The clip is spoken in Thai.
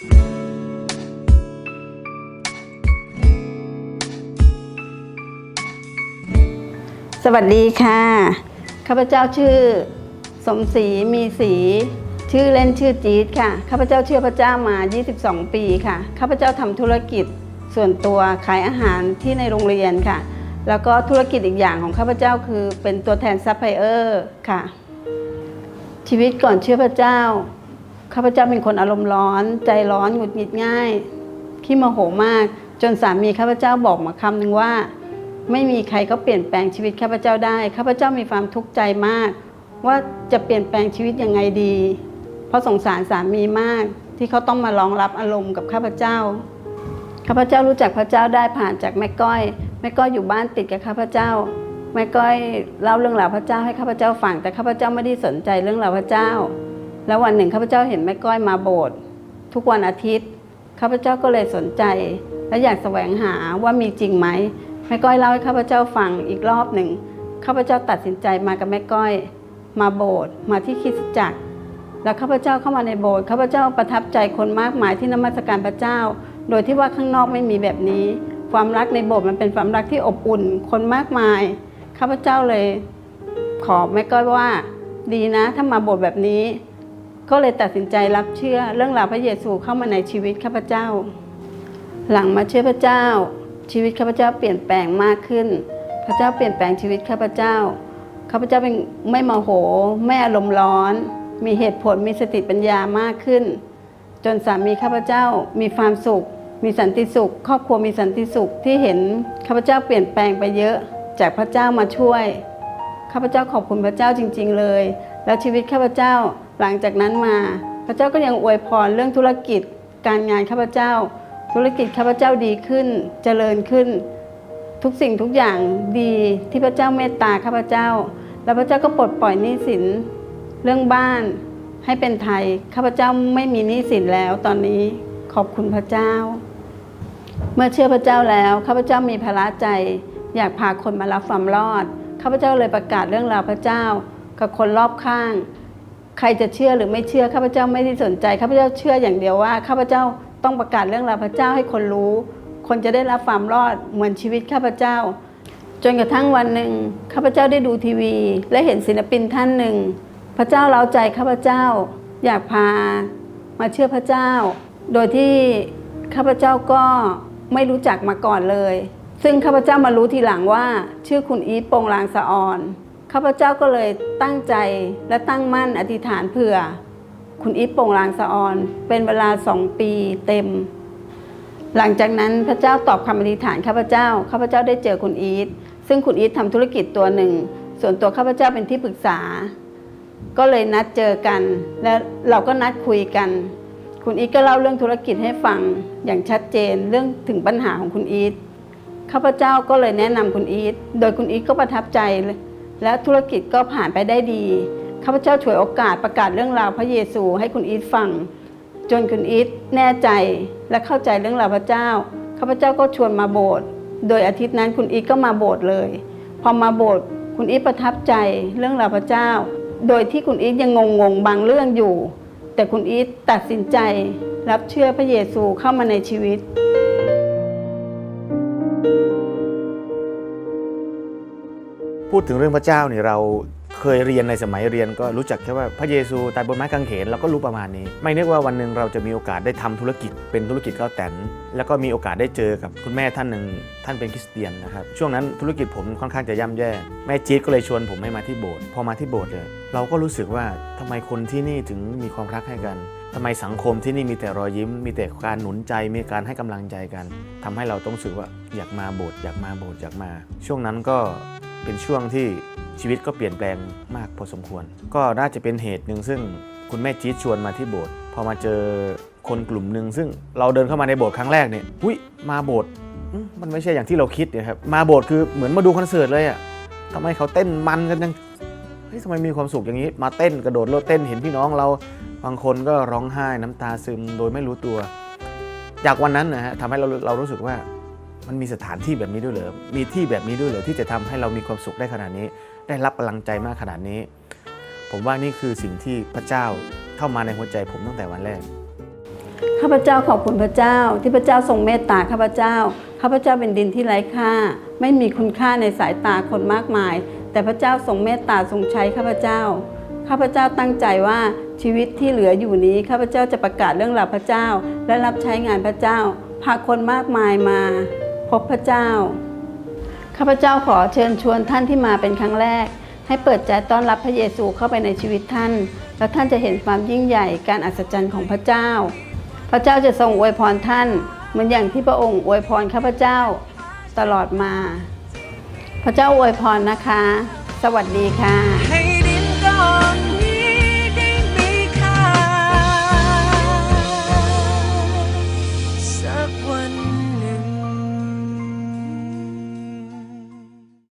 สวัสดีค่ะ ข้าพเจ้าชื่อ สมศรีมีศรีชื่อเล่นชื่อจี๊ดค่ะ ข้าพเจ้าเชื่อพระเจ้ามา 22 ปีค่ะ ข้าพเจ้าทำธุรกิจส่วนตัวขายอาหารที่ในโรงเรียนค่ะ แล้วก็ธุรกิจอีกอย่างของข้าพเจ้าคือเป็นตัวแทนซัพพลายเออร์ค่ะ ชีวิตก่อนเชื่อพระเจ้า ข้าพเจ้าเป็นคนอารมณ์ร้อน ใจร้อนหงุดหงิดง่ายขี้โมโหมาก จนสามีข้าพเจ้าบอกมาคำหนึ่งว่า ไม่มีใครก็เปลี่ยนแปลงชีวิตข้าพเจ้าได้ข้าพเจ้ามีความทุกข์ใจมาก ว่าจะเปลี่ยนแปลงชีวิตยังไงดี เพราะสงสารสามีมาก ที่เขาต้องมารองรับอารมณ์กับข้าพเจ้าข้าพเจ้ารู้จักพระเจ้าได้ผ่านจากแม่ก้อยแม่ก้อยอยู่บ้านติดกับข้าพเจ้าแม่ก้อยเล่าเรื่องราวพระเจ้าให้ข้าพเจ้าฟังแต่ข้าพเจ้าไม่ได้สนใจเรื่องราวพระเจ้า แล้ววันหนึ่งข้าพเจ้าเห็นแม่ก้อยมาโบสถ์ทุกวันอาทิตย์ข้าพเจ้าก็เลยสนใจ และอยากแสวงหาว่ามีจริงไหมแม่ก้อยเล่าให้ข้าพเจ้าฟังอีกรอบหนึ่งข้าพเจ้าตัดสินใจมากับแม่ก้อย มาโบสถ์มาที่คริสตจักร แล้วข้าพเจ้าเข้ามาในโบสถ์ข้าพเจ้าประทับใจคนมากมายที่นมัสการพระเจ้า โดยที่ว่าข้างนอกไม่มีแบบนี้ ความรักในโบสถ์มันเป็นความรักที่อบอุ่นคนมากมายข้าพเจ้าเลย ขอแม่ก้อยว่า ดีนะ ถ้ามาโบสถ์แบบนี้ ก็เลยตัดสินใจรับเชื่อเรื่องราวพระเยซูเข้ามาในชีวิตข้าพเจ้า หลังมาเชื่อพระเจ้า ชีวิตข้าพเจ้าเปลี่ยนแปลงมากขึ้น พระเจ้าเปลี่ยนแปลงชีวิตข้าพเจ้าข้าพเจ้าเป็นไม่โมโหไม่อารมณ์ร้อน มีเหตุผลมีสติปัญญามากขึ้น จนสามีข้าพเจ้ามีความสุข มีสันติสุข ครอบครัวมีสันติสุขที่เห็นข้าพเจ้าเปลี่ยนแปลงไปเยอะจากพระเจ้ามาช่วยข้าพเจ้าขอบคุณพระเจ้าจริง ๆ เลย แล้วชีวิตข้าพเจ้า หลังจากนั้นมาพระเจ้าก็ยังอวยพรเรื่องธุรกิจ การงานข้าพเจ้า ธุรกิจข้าพเจ้าดีขึ้น เจริญขึ้น ทุกสิ่งทุกอย่างดีที่พระเจ้าเมตตาข้าพเจ้า แล้วพระเจ้าก็ปลดปล่อยหนี้สินเรื่องบ้านให้เป็นไทยข้าพเจ้าไม่มีหนี้สินแล้วตอนนี้ขอบคุณพระเจ้า เมื่อเชื่อพระเจ้าแล้วข้าพเจ้ามีภาระใจ อยากพาคนมารับความรอดข้าพเจ้าเลยประกาศเรื่องราวพระเจ้า กับคนรอบข้าง ใครจะเชื่อหรือไม่เชื่อข้าพเจ้าไม่ได้สนใจข้าพเจ้าเชื่ออย่างเดียวว่าข้าพเจ้าต้องประกาศเรื่องราวพระเจ้าให้คนรู้ คนจะได้รับความรอดเหมือนชีวิตข้าพเจ้า จนกระทั่งวันหนึ่งข้าพเจ้าได้ดูทีวี และเห็นศิลปินท่านหนึ่ง พระเจ้าเร้าใจข้าพเจ้า อยากพามาเชื่อพระเจ้า โดยที่ข้าพเจ้าก็ไม่รู้จักมาก่อนเลย ซึ่งข้าพเจ้ามารู้ทีหลังว่า ชื่อคุณอีทปงลางสะออน ข้าพเจ้าก็เลยตั้งใจและตั้งมั่นอธิษฐานเผื่อ คุณอีทโปงลางสะออน เป็นเวลาสองปีเต็ม หลังจากนั้นพระเจ้าตอบคำอธิษฐานข้าพเจ้าข้าพเจ้าได้เจอคุณอีทซึ่งคุณอีททำธุรกิจตัวหนึ่ง ส่วนตัวข้าพเจ้าเป็นที่ปรึกษา ก็เลยนัดเจอกัน และเราก็นัดคุยกัน คุณอีทก็เล่าเรื่องธุรกิจให้ฟังอย่างชัดเจนเรื่องถึงปัญหาของคุณอีทข้าพเจ้าก็เลยแนะนำคุณอีทโดยคุณอีทก็ประทับใจ และธุรกิจก็ผ่านไปได้ดีข้าพเจ้าฉวยโอกาสประกาศเรื่องราวพระเยซูให้คุณอีทฟัง จนคุณอีทแน่ใจและเข้าใจเรื่องราวพระเจ้าข้าพเจ้าก็ชวนมาโบสถ์โดยอาทิตย์นั้นคุณอีทก็มาโบสถ์เลย พอมาโบสถ์คุณอีทประทับใจเรื่องราวพระเจ้า โดยที่คุณอีทยังงงๆบางเรื่องอยู่ แต่คุณอีทตัดสินใจรับเชื่อพระเยซูเข้ามาในชีวิต พูดถึงเรื่องพระเจ้าเนี่ยเราเคยเรียนในสมัยเรียนก็รู้จักแค่ว่าพระเยซูตายบนไม้กางเขนเราก็รู้ประมาณนี้ ไม่นึกว่าวันหนึ่งเราจะมีโอกาสได้ทำธุรกิจเป็นธุรกิจข้าวแตนแล้วก็มีโอกาสได้เจอกับคุณแม่ท่านหนึ่งท่านเป็นคริสเตียนนะครับช่วงนั้นธุรกิจผมค่อนข้างจะย่ำแย่แม่จี๊ดก็เลยชวนผมให้มาที่โบสถ์พอมาที่โบสถ์เลยเราก็รู้สึกว่าทำไมคนที่นี่ถึงมีความรักให้กันทำไมสังคมที่นี่มีแต่รอยยิ้ม มีแต่การหนุนใจ มีการให้กำลังใจกันทำให้เราต้องรู้สึกว่าอยากมาโบสถ์อยากมาโบสถ์อยากมา ช่วงนั้นก็ เป็นช่วงที่ชีวิตก็เปลี่ยนแปลงมากพอสมควร ก็น่าจะเป็นเหตุหนึ่งซึ่งคุณแม่จี๊ดชวนมาที่โบสถ์พอมาเจอคนกลุ่มหนึ่งซึ่งเราเดินเข้ามาในโบสถ์ครั้งแรกเนี่ยอุ้ยมาโบสถ์มันไม่ใช่อย่างที่เราคิดนี่ยครับมาโบสถ์คือเหมือนมาดูคอนเสิร์ตเลยอะทำไมเขาเต้นมันกันจังเฮ้ยทำไมมีความสุขอย่างนี้ มาเต้นกระโดดโลดเต้นเห็นพี่น้องเราบางคนก็ร้องไห้น้ำตาซึมโดยไม่รู้ตัว จากวันนั้นนะฮะทำให้เราเรารู้สึกว่า มันมีสถานที่แบบนี้ด้วยเหรอ มีที่แบบนี้ด้วยเหรอที่จะทำให้เรามีความสุขได้ขนาดนี้ ได้รับพลังใจมากขนาดนี้ ผมว่านี่คือสิ่งที่พระเจ้าเข้ามาในหัวใจผมตั้งแต่วันแรก ข้าพเจ้าขอบคุณพระเจ้า ที่พระเจ้าทรงเมตตาข้าพเจ้า ข้าพเจ้าเป็นดินที่ไร้ค่า ไม่มีคุณค่าในสายตาคนมากมาย แต่พระเจ้าทรงเมตตาทรงใช้ข้าพเจ้า ข้าพเจ้าตั้งใจว่าชีวิตที่เหลืออยู่นี้ข้าพเจ้าจะประกาศเรื่องราวพระเจ้า และรับใช้งานพระเจ้าพาคนมากมายมา พบพระเจ้า ข้าพเจ้าขอเชิญชวนท่านที่มาเป็นครั้งแรก ให้เปิดใจต้อนรับพระเยซูเข้าไปในชีวิตท่าน แล้วท่านจะเห็นความยิ่งใหญ่การอัศจรรย์ของพระเจ้า พระเจ้าจะทรงอวยพรท่าน เหมือนอย่างที่พระองค์อวยพรข้าพเจ้าตลอดมา พระเจ้าอวยพรนะคะ สวัสดีค่ะ